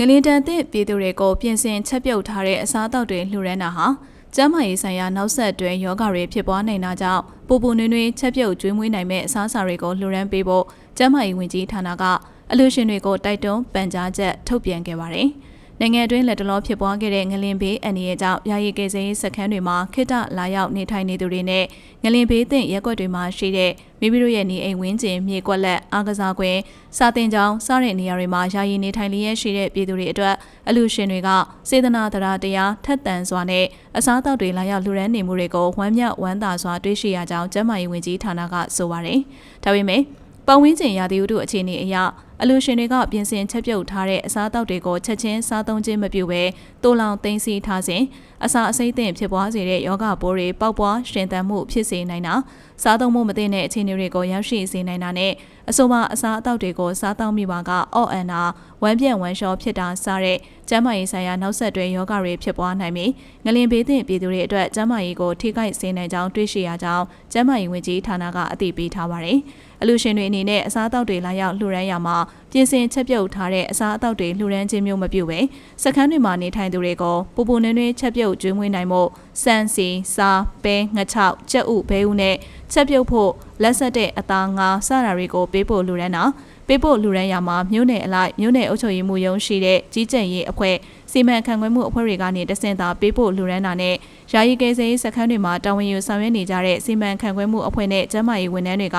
ငလင်တန်သည့်ပြည်သူတွေကိုပြင်ဆင်ချက်ပြုတ်ထားတဲ့အစားအသောက်တွေလှူဒန်းတာဟာကျန်းမာရေးဆိုင်ရာနောက်ဆက်တွဲယောဂတွေဖြစ်ပွားနိုင်တာကြောင့်ပူပူနွေးနွေးချက်ပြုတ်ကျွေးမွေးနိုင်မဲ့အစားအစာတွေကိုလှူဒန်းပေးဖို့ကျန်းမာရေးဝန်ကြီးဌာနကအလူရှင်တွေကိုတိုက်တွန်းပန်ကြားချက်ထုတ်ပြန်ခဲ့ပါတယ်။ နိုင်ငံအတွင်းလက်တလောဖြစ်ပွားခဲ့တဲ့ငလင်ဘေးအန္တရာယ်ကြောင့်ယာယီကေစေးစခန်းတွေမှာခိတလာရောက်နေထိုင်နေသူတွေနဲ့ငလင်ဘေးသင့်ရက်ွက်တွေမှာရှိတဲ့မိမိတို့ရဲ့နေအိမ်ဝင်းကျင်မြေကွက်လက်အားကစားကွင်းစာတင်ကျောင်းစတဲ့နေရာတွေမှာယာယီနေထိုင်လျက်ရှိတဲ့ပြည်သူတွေအတွက်အလူရှင်တွေကစေတနာတရားတရားထက်သန်စွာနဲ့အစားအသောက်တွေလာရောက်လှူဒန်းနေမှုတွေကိုဝမ်းမြောက်ဝမ်းသာစွာတွေ့ရှိရကြောင်းကျန်းမာရေးဝန်ကြီးဌာနကဆိုပါတယ်။ဒါပေမဲ့ပတ်ဝန်းကျင်ရာသီဥတုအခြေအနေအရ အလူရှင်တွေကပြင်ဆင်ချက်ပြုတ်ထားတဲ့အစားအသောက်တွေကိုချက်ချင်းစားသုံးခြင်းမပြုဘဲတိုးလောင်သိမ်းဆည်းထားစဉ်အစာအစိမ့်သင့်ဖြစ်ပွားစေတဲ့ယောဂပိုးတွေပေါက်ပွားရှင်သန်မှုဖြစ်စေနိုင်တာစားသုံးမှုမသင့်တဲ့အခြေအနေတွေကိုရောက်ရှိစေနိုင်တာနဲ့အဆိုပါအစာအသောက်တွေကိုစားသုံးမိပါကအော့အန်နာဝမ်းပြန့်ဝမ်းလျှောဖြစ်တာစားတဲ့ကျန်းမာရေးဆိုင်ရာနောက်ဆက်တွဲယောဂတွေဖြစ်ပွားနိုင်ပြီးငလင်ဘေးသင့်ပြည်သူတွေအတွက်ကျန်းမာရေးကိုထိခိုက်စေနိုင်ကြောင်းတွေ့ရှိရကြောင်းကျန်းမာရေးဝန်ကြီးဌာနကအသိပေးထားပါတယ်။အလူရှင်တွေအနေနဲ့အစားအသောက်တွေလာရောက်လှူဒန်းရမှာပြင်ဆင်ချက်ပြုတ်ထားတဲ့အစားအသောက်တွေလှူဒန်းခြင်းမျိုးမပြုဘဲစခန်းတွေမှာနေထိုင်သူတွေကိုပူပူနွေးနွေးချက်ပြုတ်ကျွေးမွေးနိုင်မှုစံစီစားပဲငချောက်ကြက်ဥဘဲဥနဲ့ချက်ပြုတ်ဖို့လက်ဆက်တဲ့အသားငါစတာတွေကိုပေးဖို့လှူဒန်းတာပေးဖို့လူရန်ရမှာမြို့နယ်အလိုက်မြို့နယ်အုပ်ချုပ်ရေးမှုရုံးရှိတဲ့ကြီးကြပ်ရေးအဖွဲ့စီမံခန့်ခွဲမှုအဖွဲ့တွေကနေတဆင့်သာပေးဖို့လူရန်တာနဲ့ယာယီကယ်ဆယ်ရေးစခန်းတွေမှာတာဝန်ယူဆောင်ရွက်နေကြတဲ့စီမံခန့်ခွဲမှုအဖွဲ့နဲ့ကျန်းမာရေးဝန်ထမ်းတွေက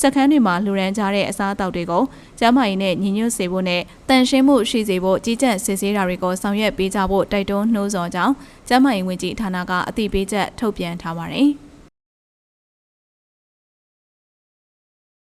စခန်းတွေမှာလူရန်ကြတဲ့အစားအသောက်တွေကိုကျန်းမာရေးနဲ့ညီညွတ်စေဖို့နဲ့တန်ရှင်းမှုရှိစေဖို့ကြီးကြပ်စစ်ဆေးတာတွေကိုဆောင်ရွက်ပေးကြဖို့တိုက်တွန်းနှိုးဆော်ကြောင်းကျန်းမာရေးဝန်ကြီးဌာနကအသိပေးချက်ထုတ်ပြန်ထားပါတယ်။